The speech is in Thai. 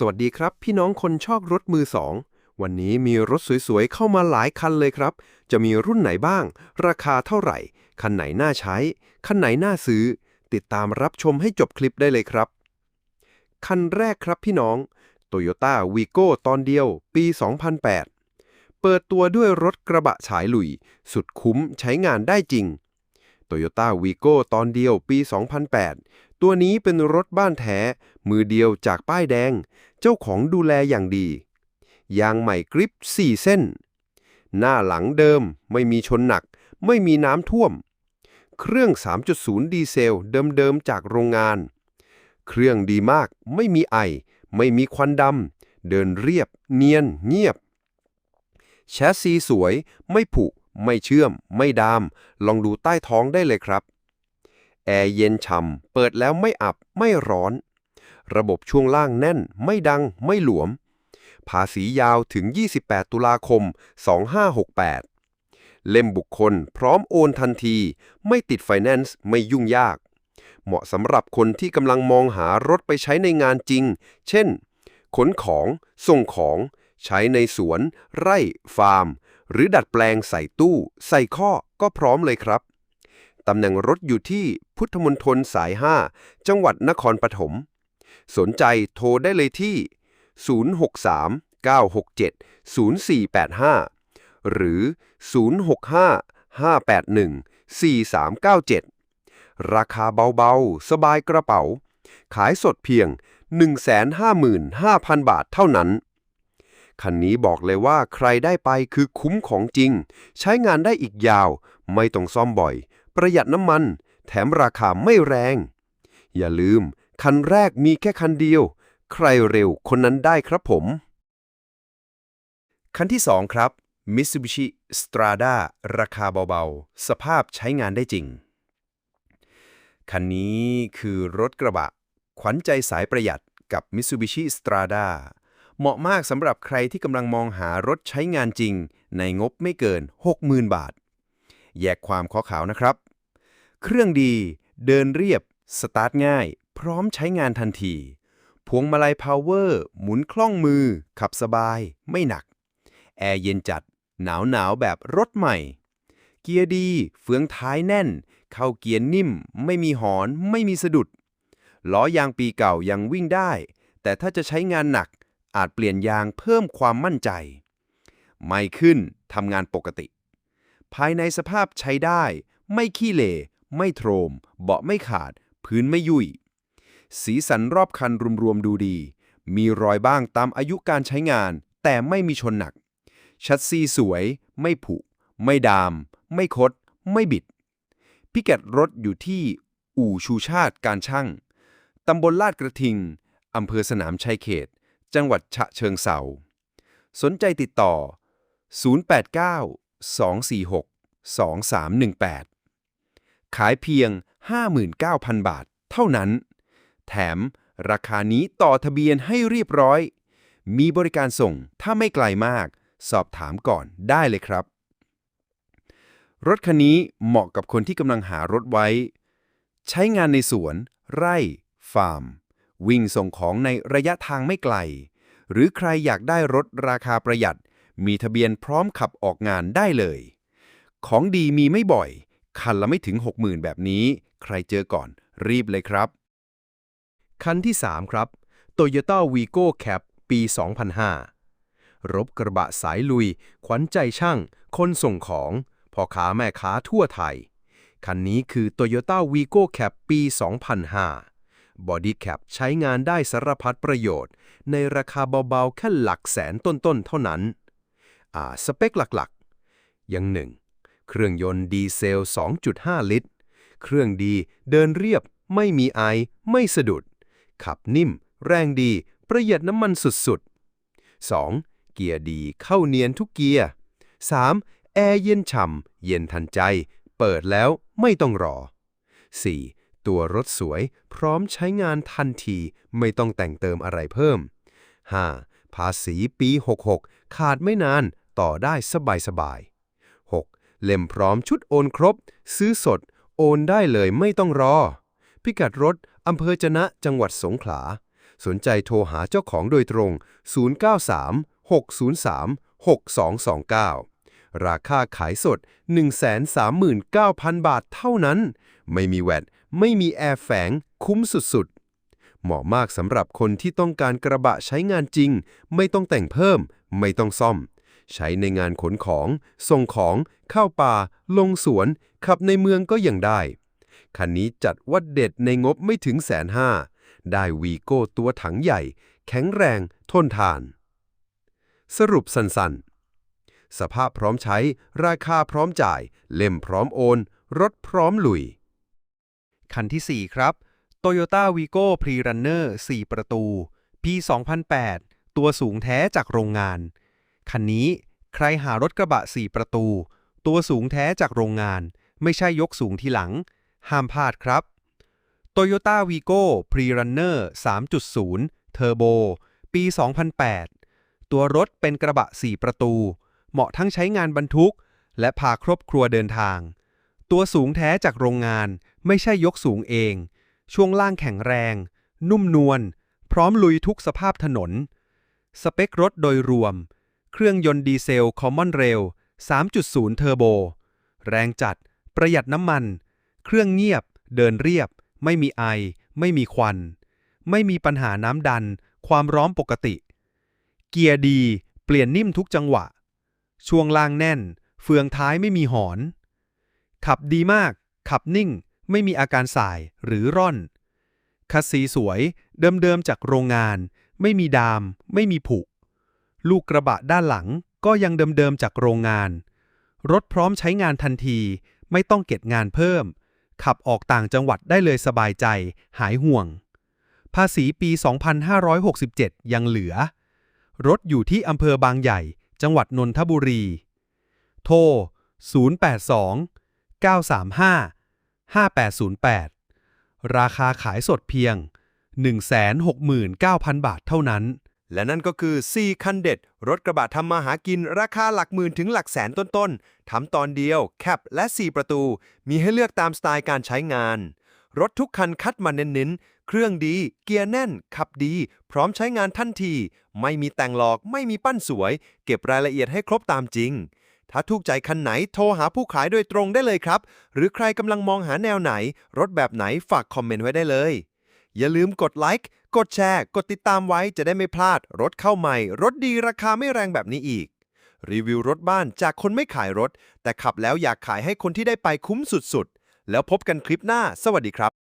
สวัสดีครับ พี่น้องคนชอบรถมือสองวันนี้มีรถสวยๆ เข้ามาหลายคันเลยครับ จะมีรุ่นไหนบ้าง ราคาเท่าไหร่ คันไหนน่าใช้ คันไหนน่าซื้อ ติดตามรับชมให้จบคลิปได้เลยครับ คันแรกครับพี่น้อง Toyota Vigo ตอนเดียว ปี 2008 เปิดตัวด้วยรถกระบะฉายหลุย สุดคุ้มใช้งานได้จริง Toyota Vigo ตอนเดียวปี 2008 ตัวนี้เป็นรถบ้านแท้ มือเดียวจากป้ายแดง เจ้าของดูแลอย่างดี ยางใหม่กริป 4 เส้น หน้าหลังเดิมไม่มีชนหนัก ไม่มีน้ำท่วม เครื่อง 3.0 ดีเซลเดิมๆจากโรงงาน เครื่องดีมากไม่มีไอ ไม่มีควันดำ เดินเรียบ เนียน เงียบ แชสซีสวย ไม่ผุ ไม่เชื่อม ไม่ดาม ลองดูใต้ท้องได้เลยครับ แอร์เย็นฉ่ำเปิดแล้วไม่อับไม่ร้อน ระบบช่วงล่างแน่น ไม่ดังไม่หลวม ภาษียาวถึง 28 ตุลาคม 2568 เล่มบุคคลพร้อมโอนทันที ไม่ติดไฟแนนซ์ไม่ยุ่งยาก เหมาะสำหรับคนที่กำลังมองหารถไปใช้ในงานจริง เช่น ขนของ ส่งของ ใช้ในสวน ไร่ ฟาร์ม หรือดัดแปลงใส่ตู้ ใส่ข้อก็พร้อมเลยครับ ตำแหน่งรถอยู่ที่พุทธมณฑลสาย 5 จังหวัดนครปฐม สนใจโทรได้เลยที่ 063 967 0485 หรือ 065 581 4397 ราคาเบาๆ สบายกระเป๋า ขายสดเพียง 155,000 บาทเท่านั้น คันนี้บอกเลยว่าใครได้ไปคือคุ้มของจริง ใช้งานได้อีกยาว ไม่ต้องซ่อมบ่อย ประหยัดน้ำมัน แถมราคาไม่แรง อย่าลืม คันแรกมีแค่คันเดียว ใครเร็วคนนั้นได้ครับผม คันที่ 2 ครับ Mitsubishi Strada ราคาเบาๆ สภาพใช้งานได้จริง คันนี้คือรถกระบะ ขวัญใจสายประหยัดกับ Mitsubishi Strada เหมาะมากสำหรับใครที่กำลังมองหารถใช้งานจริง ในงบไม่เกิน 60,000 บาท แยกความข้อขาวนะครับ เครื่องดี เดินเรียบ สตาร์ทง่าย พร้อมใช้งานทันที พวงมาลัยพาวเวอร์ หมุนคล่องมือ ขับสบาย ไม่หนัก แอร์เย็นจัด หนาวหนาวๆแบบรถใหม่ เกียร์ดี เฟืองท้ายแน่น เข้าเกียร์นิ่ม ไม่มีหอน ไม่มีสะดุด ล้อยางปีเก่ายังวิ่งได้ แต่ถ้าจะใช้งานหนัก อาจเปลี่ยนยางเพิ่มความมั่นใจ ไม่ขึ้น ทำงานปกติ ภายในสภาพใช้ได้ ไม่ขี้เหร่ ไม่โทรม เบาะไม่ขาด พื้นไม่ยุ่ย สีสันรอบคันรวมๆดูดี มีรอยบ้างตามอายุการใช้งาน แต่ไม่มีชนหนัก ชัดซีสวย ไม่ผุ ไม่ดาม ไม่คด ไม่บิด พิกัดรถอยู่ที่อู่ชูชาติการช่าง ตำบลลาดกระทิง อำเภอสนามชัยเขต จังหวัดฉะเชิงเทราสนใจติดต่อ 089 246 2318 ขายเพียง 59,000 บาท เท่านั้น แถมราคานี้ต่อทะเบียนให้เรียบร้อย มีบริการส่งถ้าไม่ไกลมาก สอบถามก่อนได้เลยครับ รถคันนี้เหมาะกับคนที่กำลังหารถไว้ ใช้งานในสวน ไร่ ฟาร์ม วิ่งส่งของในระยะทางไม่ไกล หรือใครอยากได้รถราคาประหยัด มีทะเบียนพร้อมขับออกงานได้เลย ของดีมีไม่บ่อย คันละไม่ถึง 60,000 แบบนี้ ใครเจอก่อนรีบเลยครับ คันที่ 3 ครับ Toyota Vigo Cap ปี 2005 รบกระบะสายลุย ขวัญใจช่าง คนส่งของพ่อค้าแม่ค้าทั่วไทย คันนี้คือ Toyota Vigo Cap ปี 2005 Body Cap ใช้งานได้สารพัดประโยชน์ ในราคาเบาๆ แค่หลักแสนต้นๆ เท่านั้น อ่า สเปคหลักๆยังหนึ่ง เครื่องยนต์ดีเซล 2.5 ลิตร เครื่องดีเดินเรียบ ไม่มีไอ ไม่สะดุด ขับนิ่ม แรงดี ประหยัดน้ำมันสุดๆ 2. เกียร์ดีเข้าเนียนทุกเกียร์ 3. แอร์เย็นฉ่ำ เย็นทันใจ เปิดแล้วไม่ต้องรอ 4. ตัวรถสวย พร้อมใช้งานทันที ไม่ต้องแต่งเติมอะไรเพิ่ม 5. ภาษีปี 66 ขาดไม่นาน ต่อได้สบายๆ 6. เล่มพร้อมชุดโอนครบ ซื้อสด โอนได้เลยไม่ต้องรอ พิกัดรถอำเภอจนะจังหวัดสงขลา สนใจโทรหาเจ้าของโดยตรง 093 603 6229 ราคาขายสด 139,000 บาทเท่านั้น ไม่มีแวดไม่มีแอร์แฝง คุ้มสุดๆ เหมาะมากสำหรับคนที่ต้องการกระบะใช้งานจริง ไม่ต้องแต่งเพิ่ม ไม่ต้องซ่อม ใช้ในงานขนของ ส่งของ เข้าป่า ลงสวน ขับในเมืองก็ยังได้ คันนี้จัดว่าเด็ดในงบไม่ถึงแสนห้า ได้วีโก้ตัวถังใหญ่ แข็งแรง ทนทาน สรุปสั้นๆ สภาพพร้อมใช้ ราคาพร้อมจ่าย เล่มพร้อมโอน รถพร้อมลุย คันที่ 4 ครับ Toyota Vigo Pre-Runner 4 ประตู ปี 2008 ตัวสูงแท้จากโรงงาน คันนี้ใครหารถกระบะ 4 ประตู ตัวสูงแท้จากโรงงาน ไม่ใช่ยกสูงทีหลัง ห้ามพลาดครับ Toyota Vigo Pre-Runner 3.0 Turbo ปี 2008 ตัวรถเป็นกระบะ 4 ประตู เหมาะทั้งใช้งานบรรทุก และพาครอบครัวเดินทาง ตัวสูงแท้จากโรงงาน ไม่ใช่ยกสูงเอง ช่วงล่างแข็งแรง นุ่มนวล พร้อมลุยทุกสภาพถนน สเปครถโดยรวม เครื่องยนต์ดีเซล Common Rail 3.0 เทอร์โบ แรงจัด ประหยัดน้ำมัน เครื่องเงียบ เดินเรียบ ไม่มีไอ ไม่มีควัน ไม่มีปัญหาน้ำดัน ความร้อนปกติ เกียร์ดี เปลี่ยนนิ่มทุกจังหวะ ช่วงล่างแน่น เฟืองท้ายไม่มีหอน ขับดีมาก ขับนิ่ง ไม่มีอาการสายหรือร่อน คัสซีสวย เดิมๆจากโรงงาน ไม่มีดาม ไม่มีผุ ลูกกระบะด้านหลังก็ยังเดิมๆจากโรงงาน รถพร้อมใช้งานทันที ไม่ต้องเก็บงานเพิ่ม ขับออกต่างจังหวัดได้เลยสบายใจ หายห่วง ภาษีปี 2567 ยังเหลือ รถอยู่ที่อำเภอบางใหญ่ จังหวัดนนทบุรี โทร 082 935 5808 ราคาขายสดเพียง 169,000 บาทเท่านั้น และนั่นก็คือ 4 คันเด็ด รถกระบะทำมาหากินราคาหลักหมื่นถึงหลักแสนต้นๆทำตอนเดียวแคปและ 4 ประตู มีให้เลือกตามสไตล์การใช้งาน รถทุกคันคัดมาเน้นๆ เครื่องดี เกียร์แน่น ขับดี พร้อมใช้งานทันที ไม่มีแต่งหลอก ไม่มีปั้นสวย เก็บรายละเอียดให้ครบตามจริง ถ้าถูกใจคันไหนโทรหาผู้ขายโดยตรงได้เลยครับ หรือใครกำลังมองหาแนวไหน รถแบบไหนฝากคอมเมนต์ไว้ได้เลย อย่าลืมกดไลค์ กดแชร์ กดติดตามไว้จะได้ไม่พลาด รถเข้าใหม่ รถดีราคาไม่แรงแบบนี้อีก รีวิวรถบ้านจากคนไม่ขายรถ แต่ขับแล้วอยากขายให้คนที่ได้ไปคุ้มสุดๆ แล้วพบกันคลิปหน้า สวัสดีครับ